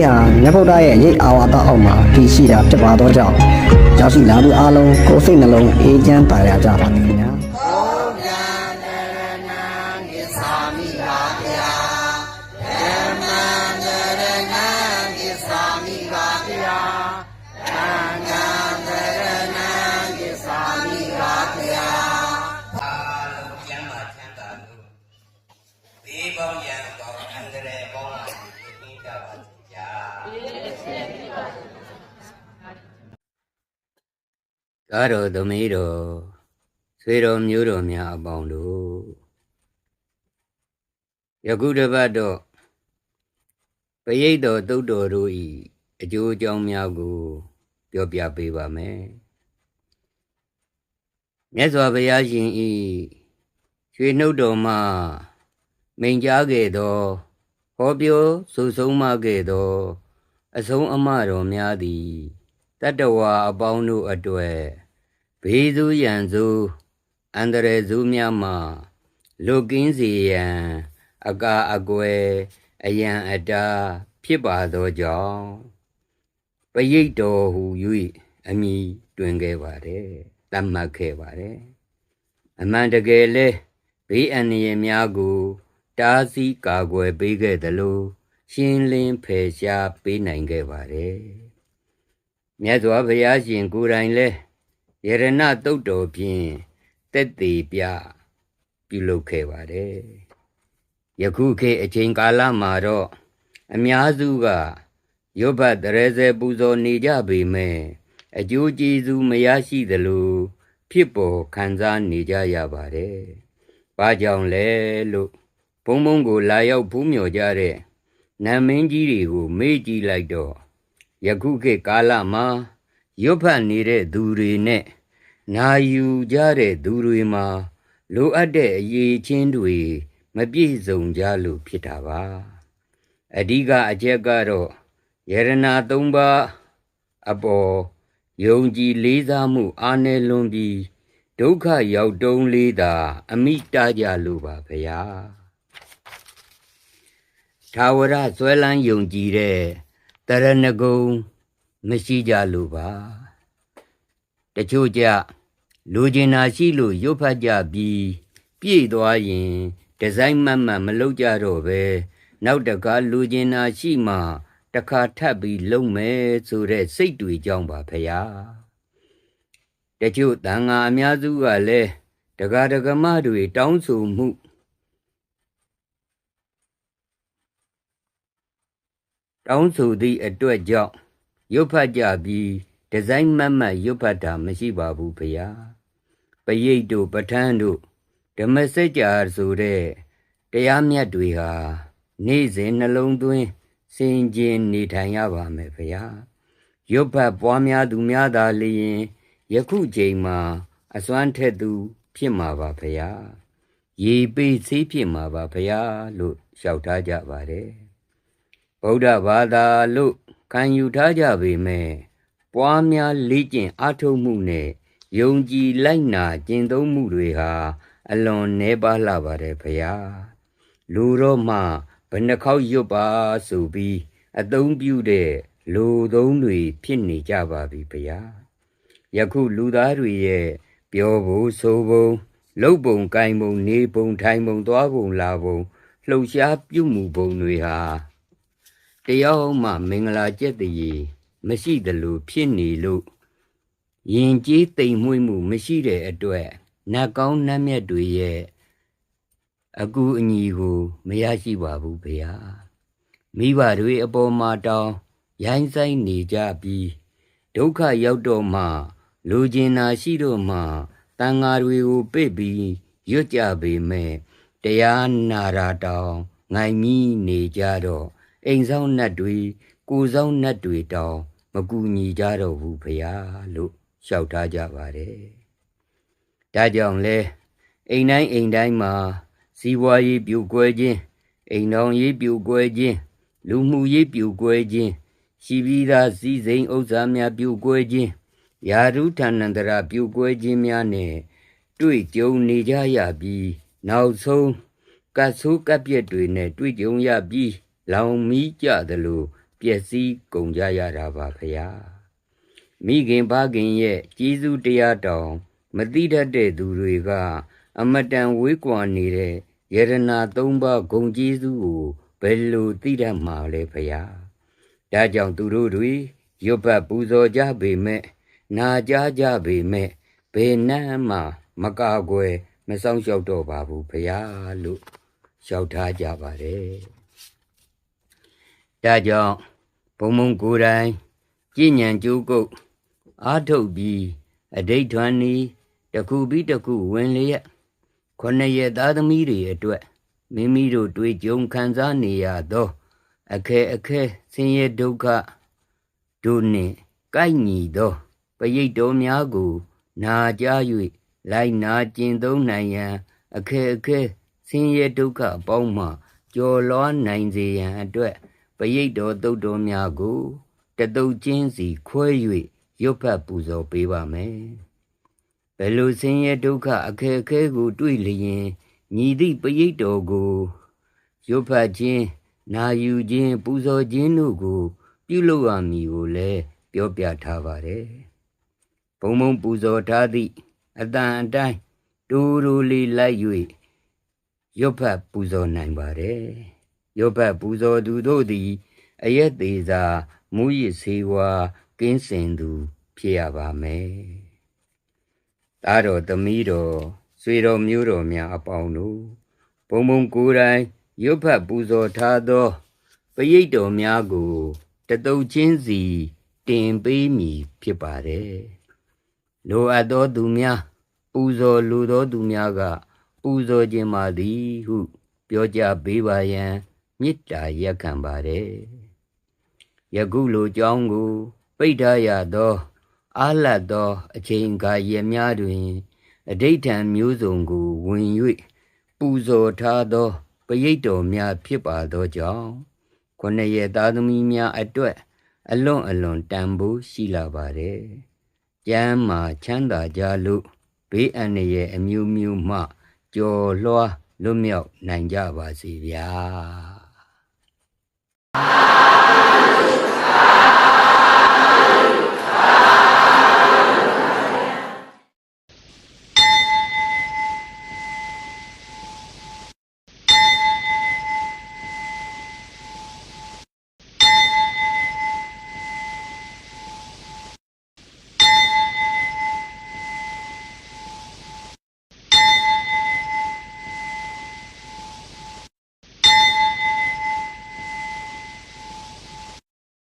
လေးဟာမြတ်ဗုဒ္ဓရဲ့ရိတ်အာဝါဒအောက်မှာတည်ရှိတာဖြစ်ပါတော့ကြောင့်ရောက်ရှိလာသူအားလုံးကိုယ်စိတ်နှလုံးအေးချမ်းပါရကြပါသည်ခင်ဗျာကျမ်းမာချမ်းသာလို့ဘေးပေါင်းရန်ပေါင်းအန္တရာယ်ပေါင်းလာပြီးပြင်းကြပါစေဗျာ ကားတော်သမီးတော်ဆွေတော်မျိုးတော်များအပေါင်းတို့ယခုတစ်ပတ်တော့ပရိတ်တော်တုတ်တော်တို့ဤအကျိုးအကြောင်းများကို ပြောပြပေးပါမယ်မြတ်စွာဘုရားရှင်ဤရွှေနှုတ်တော်မှမိန်ကြားခဲ့သောဟောပြောဆိုဆုံးမခဲ့သော အဆုံးအမတော်များသည် တတ္တဝါအပေါင်းတို့အတွေ့ဘေးစုရန်စုအန္တရာယ်စုများမှလွတ်ကင်းစေရန်အကာအကွယ်အယံအတားဖြစ်ပါသောကြောင့်ပရိတ်တော်ဟူ၍အမိတွင်ခဲ့ပါတယ်တတ်မှတ်ခဲ့ပါတယ်အမှန်တကယ်လဲဘေးအန္တရာယ်များကို တားဆီးကာကွယ်ပေးခဲ့သလိုရှင်းလင်းဖယ်ရှားပေးနိုင်ခဲ့ပါတယ် မြတ်စွာဘုရားရှင်ကိုယ်တိုင်လဲယရဏတုတ်တော်ဖြင့်တက်သေးပြပြုလုပ်ခဲ့ပါတယ်ယခုခေတ်အချိန်ကာလမှာတော့အများစုကရုပ်ဘတ်တရေစေပူဇော်နေကြပေမဲ့အကျိုးကျေးဇူးမရရှိသလိုဖြစ်ပေါ်ခံစားနေကြရပါတယ်။ဘာကြောင့်လဲလို့ဘုံဘုံကိုလာရောက်ဖူးမြော်ကြတဲ့နတ်မင်းကြီးတွေကိုမေ့ကြည့်လိုက်တော့ ယခုခေတ်ကာလမှာရွတ်ဖတ်နေတဲ့သူတွေနဲ့နာယူကြတဲ့သူတွေမှာလိုအပ်တဲ့အရေးချင်းတွေမပြည့်စုံကြလို့ဖြစ်တာပါ။အဓိကအချက်ကတော့ယရနာ၃ပါးအပေါ်ယုံကြည်လေးစားမှုအားနည်းလွန်ပြီးဒုက္ခရောက်တုံးလေးသာ အမိတားကြလို့ပါဗျာထာဝရဇွဲလန်းယုံကြည်တဲ့ တရဏဂုံမရှိကြလို့ပါတချို့ကြလူကျင်နာရှိလို့ရွတ်ဖတ်ကြပြီးပြည့်သွားရင်ဒီဇိုင်းမှတ်မှတ်မလုပ်ကြတော့ပဲနောက်တကားလူကျင်နာရှိမှတခါထပ်ပြီးလုံမယ်ဆိုတဲ့စိတ်တွေကြောင့်ပါဖရာတချို့တန်ဃာအများစုကလည်းတကားတကမတွေတောင်းဆိုမှု တောင်းဆိုသည့်အတွက်ကြောင့်ရွတ်ဖတ်ကြပြီးဒီဇိုင်းမှတ်မှတ်ရွတ်ဖတ်တာမရှိပါဘူးဖရာပရိတ်တို့ပဋ္ဌာန်းတို့ဓမ္မစကြာဆိုတဲ့တရားမြတ်တွေဟာနေ့စဉ်နှလုံးသွင်းစင်ကြင်နေထိုင်ရပါမယ်ဗျာရွတ်ဖတ်ပွားများသူများသာလျင်ယခုချိန်မှာအစွမ်းထက်သူ ဖြစ်မှာပါဗျာရေပေဆေးဖြစ်မှာပါဗျာလို့လျှောက်ထားကြပါတယ် ဗုဒ္ဓဘာသာလို့ခံယူထားကြပေမဲ့ပွားများလေ့ကျင့်အားထုတ်မှုနဲ့ယုံကြည်လိုက်နာကျင့်သုံးမှုတွေဟာအလွန်နှဲပါလှပါတယ်ဗျာလူတော့မှဘယ်နှခေါက်ရွတ်ပါဆိုပြီးအသုံးပြုတဲ့လူသုံးတွေဖြစ်နေကြပါပြီဗျာယခုလူသားတွေရဲ့ပြောဖို့ဆိုဖို့လုပ်ပုံကိုင်ပုံနေပုံထိုင်ပုံသွားပုံလာပုံလှုပ်ရှားပြုမှုပုံတွေဟာ တရားမှမင်္ဂလာကျက်တည်းမရှိသလိုဖြစ်နေလို့ယင်ကြေးတိမ်မွေ့မှုမရှိတဲ့အတွက်နတ်ကောင်းနတ်မြတ်တွေရဲ့အကူအညီကိုမရရှိပါဘူးဗျာမိဘတွေအပေါ်မှာတောင်းရိုင်းဆိုင်နေကြပြီးဒုက္ခရောက်တော့မှလူကျင်နာရှိတော့မှတန်ဃာတွေကိုပိတ်ပြီးရွတ်ကြပေမဲ့တရားနာရာတောင်းငိုင်မီနေကြတော့ အိမ်ဆောင်နတ်တွေကိုယ်ဆောင်နတ်တွေတောင်းမကူညီကြတော့ဘူးဗျာလို့လျှောက်ထားကြပါတယ်ဒါကြောင့်လဲအိမ်တိုင်းအိမ်တိုင်းမှာစီးပွားရေးပြိုကွဲခြင်းအိမ်တော်ရေးပြိုကွဲခြင်းလူမှုရေးပြိုကွဲခြင်းရှိပြီးသားစည်းစိမ်ဥစ္စာများပြိုကွဲခြင်းယာရုဌာဏန္တရာပြိုကွဲခြင်းများနဲ့တွေ့ကြုံနေကြရပြီး နောက်ဆုံးကတ်ဆိုးကပ်ပြက်တွေနဲ့တွေ့ကြုံရပြီး လောင်မီးကြသလိုပျက်စီးကုန်ကြရတာပါဖရာမိခင်ဖခင်ရဲ့ကြီးစုတရားတောင်မတိတတ်တဲ့သူတွေကအမတန်ဝေးကွာနေတဲ့ယရနာသုံးပါးဂုံကြီးစုကိုဘယ်လိုသိတတ်မှာလဲဖရာဒါကြောင့်သူတို့တွေရွတ်ပတ်ပူဇော်ကြပေမဲ့နာကြကြပေမဲ့ဘယ်နှမ်းမှမကာကွယ်မဆောင်ရှောက်တော့ပါဘူးဖရာလို့လျှောက်ထားကြပါတယ် ဒါကြောင့်ဘုံဘုံကိုယ်တိုင်ကြည်ညံကြိုးကုတ်အားထုတ်ပြီးအဋိဋ္ဌာန်ဤတစ်ခုပြီးတစ်ခုဝင်လျက်ခொနှစ်ရက်သားသမီးတွေအတွက်မိမိတို့တွေ့ကြုံခံစားနေရသောအခဲအခဲဆင်းရဲဒုက္ခတို့နှင့်ကိုက်ညီသောပရိတ်တော်များကိုနာကြား၍လိုက်နာကျင့်သုံးနိုင်ရန်အခက်အခဲဆင်းရဲဒုက္ခအပေါင်းမှကျော်လွှားနိုင်စေရန်အတွက် ပရိတ်တော်တုတ်တော်များကိုတတုတ်ချင်းစီခွဲ၍ရွတ်ဖတ်ပူဇော်ပေးပါမယ်။ဘယ်လိုဆင်းရဲဒုက္ခအခက်အခဲကို တွေ့လျင်ညီသည့်ပရိတ်တော်ကိုရွတ်ဖတ်ခြင်းနာယူခြင်းပူဇော်ခြင်းတို့ကို ပြုလုပ်ရမည်ကိုလည်းပြောပြထားပါတယ်။ဘုံဘုံပူဇော်ထားသည့်အတန်အတိုင်းတူတူလေးလိုက်၍ရွတ်ဖတ်ပူဇော်နိုင်ပါတယ် ရွတ်ဖတ်ပူဇော်သူတို့သည် အယက်သေးစာမူရစ်စေဝါကင်းစင်သူ ဖြစ်ရပါမယ်တားတော်သမီးတော်ဆွေတော်မျိုးတော်များအပေါင်းတို့ဘုံဘုံကိုယ်တိုင်ရွတ်ဖတ်ပူဇော်ထားသောပရိတ်တော်များကိုတတုတ်ချင်းစီတင်ပေးမည်ဖြစ်ပါတယ်လိုအပ်သောသူများ ပူဇော်လူသောသူများက ပူဇော်ခြင်းပါသည်ဟု ပြောကြပေးပါရန် မေတ္တာရက်ခံပါတယ်ယခုလိုကြောင်းကိုပိဋ္ဌာရသောအာလတ်သောအချိန်ကာရများတွင် အဋိဋ္ဌံမျိုးစုံကိုဝင်၍ပူဇော်ထားသောပရိတ်တော်များဖြစ်ပါသောကြောင့်ခொနှစ်ရက်သားသမီးများအတွက် အလွန်အလွန်တန်ဖိုးရှိလာပါတယ်။ကျမ်းမာချမ်းသာကြလို့ဘေးအန္တရာယ်အမျိုးမျိုးမှကြော်လွှားလွတ်မြောက်နိုင်ကြပါစေဗျာ။ you